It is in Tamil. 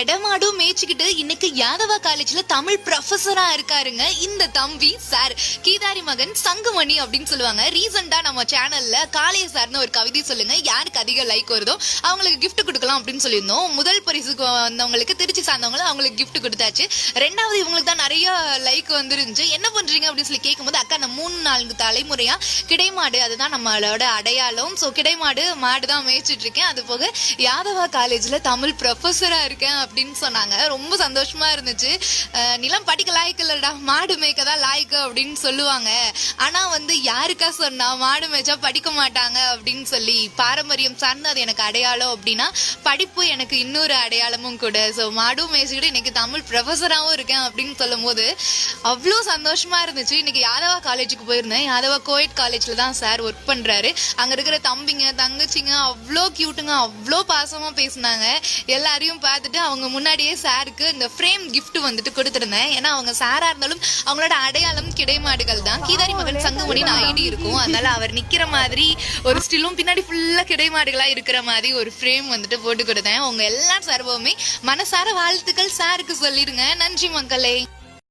எடமாடும் மேய்ச்சிக்கிட்டு இன்னைக்கு யாதவா காலேஜ்ல தமிழ் ப்ரொஃபஸரா இருக்காருங்க. இந்த தம்பி சார் கீதாரி மகன் சங்குமணி அப்படின்னு சொல்லுவாங்க. ரீசெண்டா நம்ம சேனல்ல காளைய சார்னு ஒரு கவிதை சொல்லுங்க. யாருக்கு அதிக லைக் வருதோ அவங்களுக்கு கிஃப்ட் கொடுக்கலாம் அப்படின்னு சொல்லியிருந்தோம். முதல் பரிசுக்கு வந்தவங்களுக்கு திருச்சி சார்ந்தவங்களும் அவங்களுக்கு கிஃப்ட் கொடுத்தாச்சு. ரெண்டாவது இவங்களுக்கு தான் நிறைய லைக் வந்துருந்துச்சு. என்ன பண்றீங்க அப்படின்னு சொல்லி கேட்கும்போது அக்கா நான் மூணு நான்கு தலைமுறையா கிடைமாடு அதுதான் நம்மளோட அடையாளம். ஸோ கிடைமாடு மாடு தான் மேய்ச்சிட்டு இருக்கேன். அது போக யாதவா காலேஜ்ல தமிழ் ப்ரொஃபஸரா இருக்கேன் அப்படின்னு சொன்னாங்க. ரொம்ப சந்தோஷமா இருந்துச்சு. நிலம் படிக்க லாய்க்கு இல்லடா. மாடு மேய்க்க தான் லாய்க்கு அப்படின்னு சொல்லுவாங்க. ஆனா வந்து யாருக்கா சொன்னா மாடு மேய்ச்சா படிக்க மாட்டாங்க அப்படின்னு சொல்லி பாரம்பரியம் சார்ந்து அது எனக்கு அடையாளம் அப்படின்னா படிப்பு எனக்கு இன்னொரு அடையாளமும் கூட. ஸோ மாடும் மேய்ச்சிக்கிட்டு இன்னைக்கு தமிழ் ப்ரொஃபஸராகவும் இருக்கேன் அப்படின்னு சொல்லும் போது அவ்வளோ சந்தோஷமா இருந்துச்சு. இன்னைக்கு யாதவா காலேஜுக்கு போயிருந்தேன். யாதவா கோயட் காலேஜில் தான் சார் ஒர்க் பண்றாரு. அங்க இருக்கிற தம்பிங்க தங்கச்சிங்க அவ்வளோ கியூட்டுங்க அவ்வளோ பாசமா பேசினாங்க. எல்லாரையும் பார்த்துட்டு அவங்க முன்னாடியே சாருக்கு இந்த ஃப்ரேம் gift வந்துட்டு கொடுத்துருந்தேன். ஏன்னா அவங்க சாரா இருந்தாலும் அவங்களோட அடையாளம் கிடைமாடுகள் தான். கீதாரி மகன் சங்குமணின்னு ஐடி இருக்கும். அதனால அவர் நிக்கிற மாதிரி ஒரு ஸ்டிலும் பின்னாடி ஃபுல்லா கிடைமாடுகளா இருக்கிற மாதிரி ஒரு ஃப்ரேம் வந்துட்டு போட்டு கொடுத்தேன். உங்க எல்லா சார்புமே மனசார வாழ்த்துக்கள் சாருக்கு சொல்லிடுங்க நன்றி மக்களே.